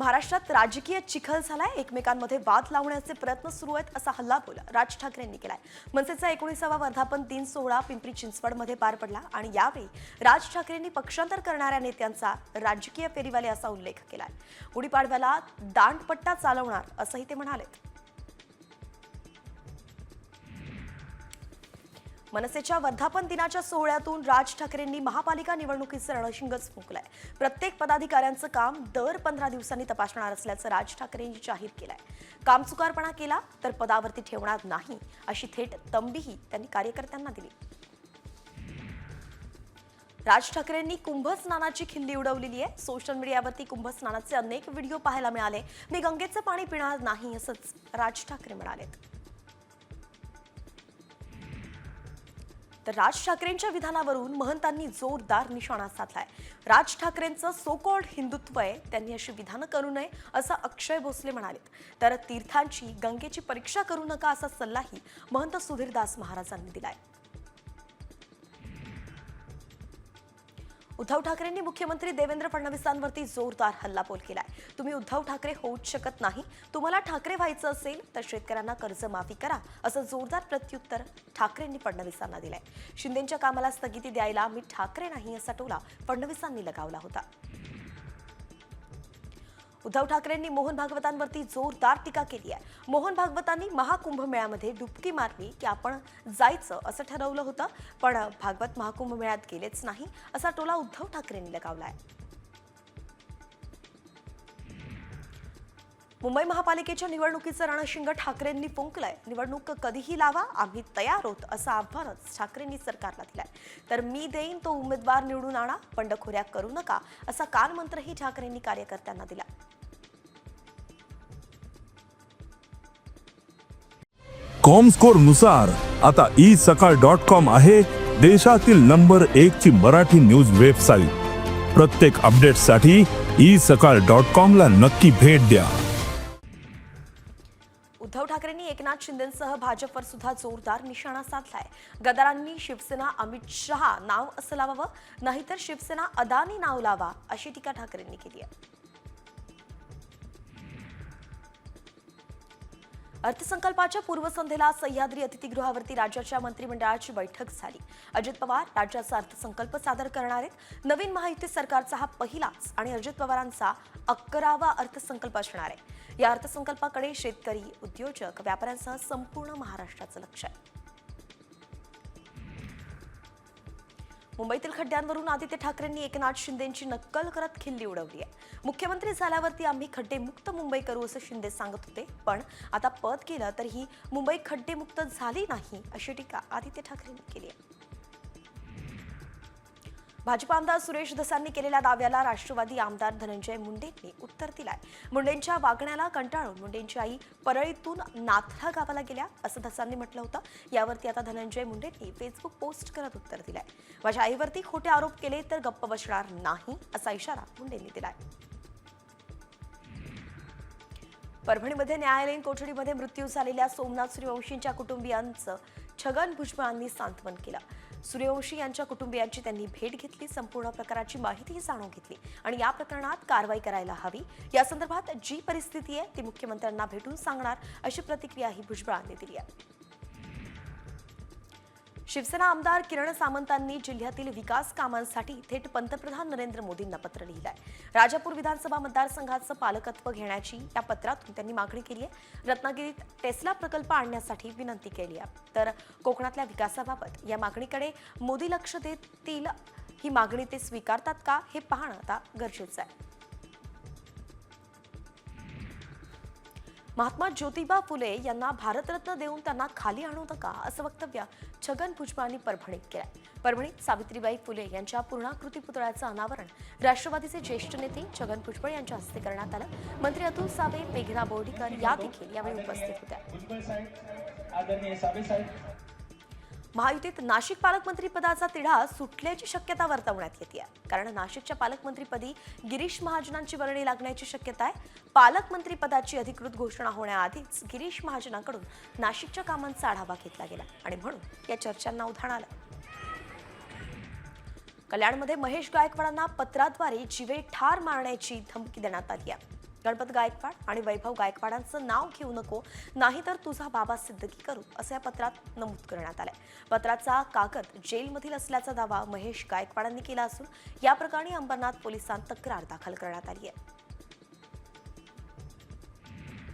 महाराष्ट्रात राजकीय चिखल झालाय. एकमेकांमध्ये वाद लावण्याचे प्रयत्न सुरू आहेत असा हल्लाबोल राज ठाकरेंनी केलाय. मनसेचा एकोणीसावा वर्धापन दिन सोहळा पिंपरी चिंचवडमध्ये पार पडला आणि यावेळी राज ठाकरेंनी पक्षांतर करणाऱ्या नेत्यांचा राजकीय फेरीवाले असा उल्लेख केलाय. गुढीपाडव्याला दांडपट्टा चालवणार असंही ते म्हणालेत मनसेच्या वर्धापन दिनाच्या सोहळ्यातून राज ठाकरेंनी महापालिका निवडणुकीचं रणशिंगच फुंकलंय. प्रत्येक पदाधिकाऱ्यांचं काम दर पंधरा दिवसांनी तपासणार असल्याचं राज ठाकरेंनी जाहीर केलंय. कामचुकारपणा केला तर पदावरती ठेवणार नाही अशी थेट तंबीही त्यांनी कार्यकर्त्यांना दिली. राज ठाकरेंनी कुंभस्नानाची खिल्ली उडवलेली आहे सोशल मीडियावरती कुंभस्नानाचे अनेक व्हिडिओ पाहायला मिळाले. मी गंगेचं पाणी पिणार नाही असंच राज ठाकरे म्हणालेत. तर राज ठाकरेंच्या विधानावरून महंतांनी जोरदार निशाणा साधलाय. राज ठाकरेंचं सोकॉल्ड हिंदुत्व आहे त्यांनी अशी विधानं करू नये असं अक्षय भोसले म्हणालेत. तर तीर्थांची गंगेची परीक्षा करू नका असा सल्लाही महंत सुधीरदास महाराजांनी दिलाय. उद्धव ठाकरेंनी मुख्यमंत्री देवेंद्र फडणवीसांवरती जोरदार हल्लाबोल केलाय. तुम्ही उद्धव ठाकरे होऊच शकत नाही. तुम्हाला ठाकरे व्हायचं असेल तर शेतकऱ्यांना कर्जमाफी करा असं जोरदार प्रत्युत्तर ठाकरेंनी फडणवीसांना दिलंय. शिंदेच्या कामाला स्थगिती द्यायला मी ठाकरे नाही असा टोला फडणवीसांनी लगावला होता. उद्धव ठाकरेंनी मोहन भागवतांवरती जोरदार टीका केली आहे. मोहन भागवतांनी महाकुंभमेळ्यामध्ये डुबकी मारली की आपण जायचं असं ठरवलं होतं पण भागवत महाकुंभ मेळ्यात गेलेच नाही असा टोला उद्धव ठाकरेंनी लगावला आहे. मुंबई महापालिकेच्या निवडणुकीचं रणशिंग ठाकरेंनी फुंकलंय. निवडणूक कधीही लावा आम्ही तयार होत असं आव्हानच ठाकरेंनी सरकारला दिलंय. तर मी देईन तो उमेदवार निवडून आणा बंडखोऱ्या करू नका असा कानमंत्रही ठाकरेंनी कार्यकर्त्यांना दिला कॉमनुसार आता ई सकाळ डॉट कॉम आहे देशातील नंबर एक ची मराठी न्यूज वेबसाईट प्रत्येक अपडेटसाठी ई सकाळ डॉट कॉम ला नक्की भेट द्या. उद्धव ठाकरेंनी एकनाथ शिंदेसह भाजपवर सुद्धा जोरदार निशाणा साधलाय. गदारांनी शिवसेना अमित शहा नाव असं लावावं नाहीतर शिवसेना अदानी नाव लावा अशी टीका ठाकरेंनी केली आहे. अर्थसंकल्पाच्या पूर्वसंध्येला सह्याद्री अतिथीगृहावरती राज्याच्या मंत्रिमंडळाची बैठक झाली. अजित पवार राज्याचा अर्थसंकल्प सादर करणार आहेत. नवीन महायुती सरकारचा हा पहिलाच आणि अजित पवारांचा अकरावा अर्थसंकल्प असणार आहे. या अर्थसंकल्पाकडे शेतकरी उद्योजक व्यापाऱ्यांसह संपूर्ण महाराष्ट्राचं लक्ष आहे. मुंबईतील खड्ड्यांवरून आदित्य ठाकरेंनी एकनाथ शिंदेची नक्कल करत खिल्ली उडवली आहे. मुख्यमंत्री झाल्यावरती आम्ही खड्डेमुक्त मुंबई करू असं शिंदे सांगत होते. पण आता पद केलं तर ही मुंबई खड्डेमुक्त झाली नाही अशी टीका आदित्य ठाकरेंनी केली आहे. भाजपा आमदार सुरेश धसांनी केलेल्या दाव्याला राष्ट्रवादी आमदार धनंजय मुंडेंनी उत्तर दिलाय. मुंडेंच्या वागण्याला कंटाळून मुंडेंची आई परळीतून नाथरा गावाला गेल्या असं धसांनी म्हटलं होतं. यावरती आता धनंजय मुंडेंनी फेसबुक पोस्ट करत उत्तर दिलंय. माझ्या आईवरती खोटे आरोप केले तर गप्प बसणार नाही असा इशारा मुंडेंनी दिलाय. परभणीमध्ये न्यायालयीन कोठडीमध्ये मृत्यू झालेल्या सोमनाथ सूर्यवंशींच्या कुटुंबियांचं छगन भुजबळांनी सांत्वन केलं. सूर्यवंशी यांच्या कुटुंबियांची त्यांनी भेट घेतली संपूर्ण प्रकाराची माहितीही जाणून घेतली आणि या प्रकरणात कारवाई करायला हवी. या संदर्भात जी परिस्थिती आहे ती मुख्यमंत्र्यांना भेटून सांगणार अशी प्रतिक्रियाही भुजबळांनी दिली आहे. शिवसेना आमदार किरण सामंतांनी जिल्ह्यातील विकास कामांसाठी थेट पंतप्रधान नरेंद्र मोदींना पत्र लिहिलंय. राजापूर विधानसभा मतदारसंघाचं पालकत्व घेण्याची या पत्रातून त्यांनी मागणी केली आहे. रत्नागिरीत टेस्ला प्रकल्प आणण्यासाठी विनंती केली आहे. तर कोकणातल्या विकासाबाबत या मागणीकडे मोदी लक्ष देतील ही मागणी ते स्वीकारतात का हे पाहणं आता गरजेचं आहे. महात्मा ज्योतिबा फुले यांना भारतरत्न देऊन त्यांना खाली आणू नका असं वक्तव्य छगन भुजबळांनी परभणीत केलंय. परभणीत सावित्रीबाई फुले यांच्या पूर्णाकृती पुतळ्याचं अनावरण. राष्ट्रवादीचे ज्येष्ठ नेते छगन भुजबळ यांच्या हस्ते करण्यात आलं. मंत्री अतुल सावे मेघना बोर्डीकर या देखील यावेळी उपस्थित होत्या. महायुतीत नाशिक पालकमंत्री पदाचा तिढा सुटल्याची शक्यता वर्तवण्यात येते कारण नाशिकच्या पालकमंत्रीपदी गिरीश महाजनांची वर्णी लागण्याची शक्यता आहे. पालकमंत्री पदाची अधिकृत घोषणा होण्याआधीच गिरीश महाजनांकडून नाशिकच्या कामांचा आढावा घेतला गेला. आणि म्हणून या चर्चांना उधाण आलं. कल्याणमध्ये महेश गायकवाडांना पत्राद्वारे जीवे ठार मारण्याची धमकी देण्यात आली आहे. गणपत गायकवाड आणि वैभव गायकवाडांचं नाव घेऊ नको नाहीतर तुझा बाबा सिद्धकी करू असं या पत्रात नमूद करण्यात आलंय. पत्राचा कागद जेलमधील असल्याचा दावा महेश गायकवाडांनी केला असून या प्रकरणी अंबरनाथ पोलिसांत तक्रार दाखल करण्यात आली आहे.